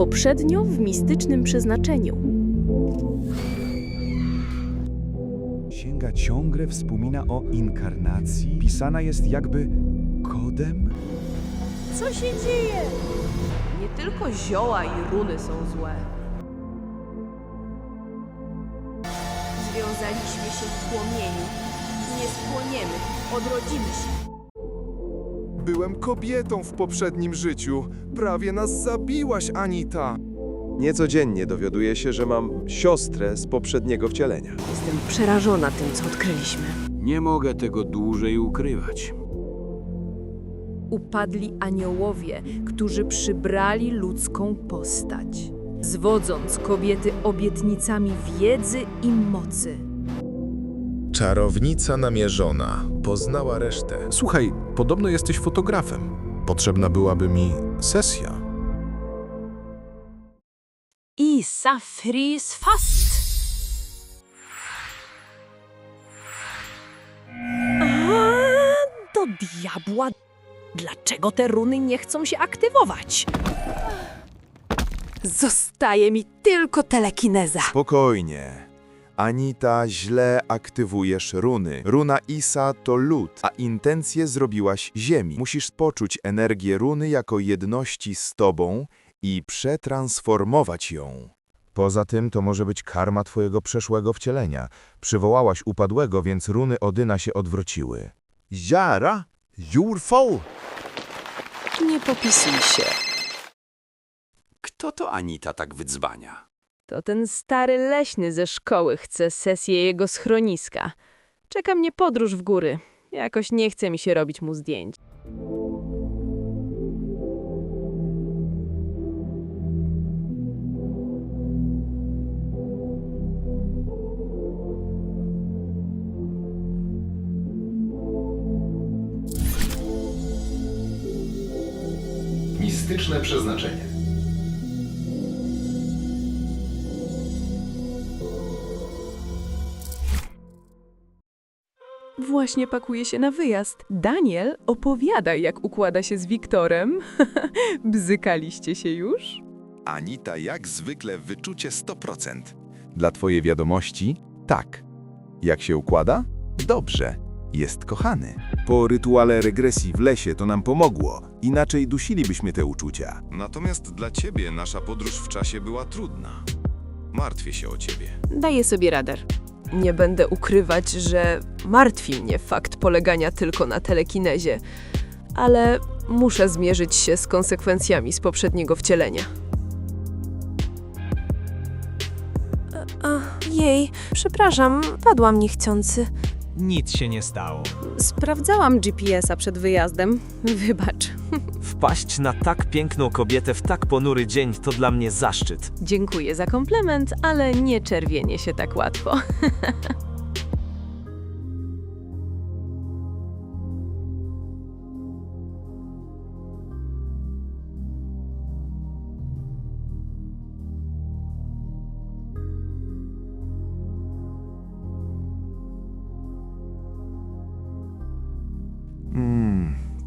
Poprzednio w mistycznym przeznaczeniu. Księga ciągle wspomina o inkarnacji. Pisana jest jakby kodem? Co się dzieje? Nie tylko zioła i runy są złe. Związaliśmy się w płomieniu. Nie spłoniemy, odrodzimy się. Byłem kobietą w poprzednim życiu. Prawie nas zabiłaś, Anita. Niecodziennie dowiaduję się, że mam siostrę z poprzedniego wcielenia. Jestem przerażona tym, co odkryliśmy. Nie mogę tego dłużej ukrywać. upadli aniołowie, którzy przybrali ludzką postać, zwodząc kobiety obietnicami wiedzy i mocy. Czarownica namierzona poznała resztę. Słuchaj, podobno jesteś fotografem. Potrzebna byłaby mi sesja. Isa frys fast! A, do diabła! Dlaczego te runy nie chcą się aktywować? Zostaje mi tylko telekineza. Spokojnie. Anita, źle aktywujesz runy. Runa Isa to lód, a intencje zrobiłaś ziemi. Musisz poczuć energię runy jako jedności z tobą i przetransformować ją. Poza tym to może być karma twojego przeszłego wcielenia. Przywołałaś upadłego, więc runy Odyna się odwróciły. Jara, jurfol! Nie popisuj się. Kto to Anita tak wydzwania? To ten stary leśny ze szkoły chce sesję jego schroniska. Czeka mnie podróż w góry. Jakoś nie chce mi się robić mu zdjęć. Mistyczne przeznaczenie. Właśnie pakuje się na wyjazd. Daniel opowiada, jak układa się z Wiktorem. Bzykaliście się już? Anita jak zwykle wyczucie 100%. Dla twojej wiadomości, tak. Jak się układa? Dobrze. Jest kochany. Po rytuale regresji w lesie to nam pomogło. Inaczej dusilibyśmy te uczucia. Natomiast dla ciebie nasza podróż w czasie była trudna. Martwię się o ciebie. Daję sobie radę. Nie będę ukrywać, że martwi mnie fakt polegania tylko na telekinezie, ale muszę zmierzyć się z konsekwencjami z poprzedniego wcielenia. Jej, przepraszam, padłam niechcący. Nic się nie stało. Sprawdzałam GPS-a przed wyjazdem. Wybacz. Wpaść na tak piękną kobietę w tak ponury dzień to dla mnie zaszczyt. Dziękuję za komplement, ale nie czerwienie się tak łatwo.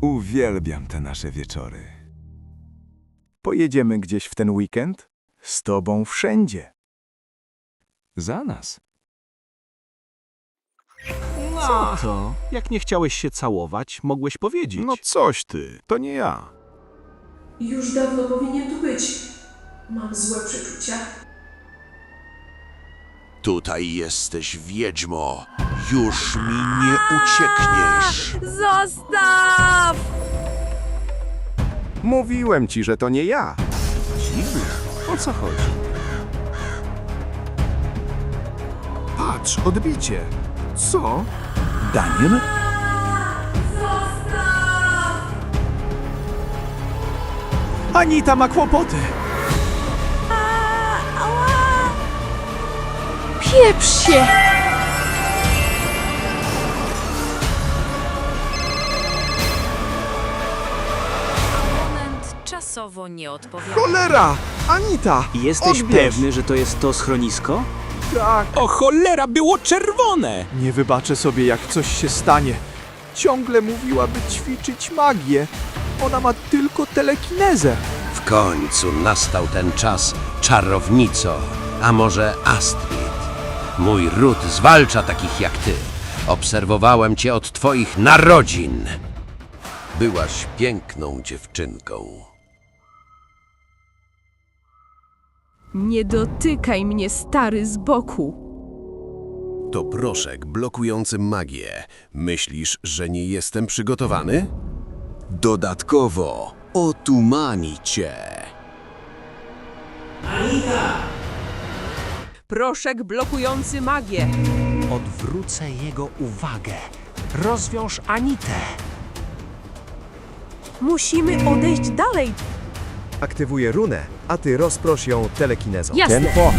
uwielbiam te nasze wieczory. Pojedziemy gdzieś w ten weekend? Z tobą wszędzie. Za nas. Co to? Jak nie chciałeś się całować, mogłeś powiedzieć. No coś ty, to nie ja. Już dawno powinien tu być. Mam złe przeczucia. Tutaj jesteś, wiedźmo. Już mi nie uciekniesz. Zostaw! Mówiłem ci, że to nie ja. Dziwne. O co chodzi? Patrz, odbicie. Co? Daniel? Anita ma kłopoty. Pieprz się! Moment czasowo nieodpowiedni. Cholera! Anita! Jesteś Odbierz. pewny, że to jest to schronisko? Tak. O cholera, było czerwone! Nie wybaczę sobie, jak coś się stanie. Ciągle mówiła, by ćwiczyć magię. Ona ma tylko telekinezę. W końcu nastał ten czas, czarownico, a może Astrid. Mój ród zwalcza takich jak ty. Obserwowałem cię od twoich narodzin. Byłaś piękną dziewczynką. Nie dotykaj mnie, stary, z boku. To proszek blokujący magię. Myślisz, że nie jestem przygotowany? Dodatkowo otumani cię. Proszek blokujący magię. Odwrócę jego uwagę. Rozwiąż Anitę. Musimy odejść dalej. Aktywuję runę, a ty rozprosz ją telekinezą. Jasne. Tempo.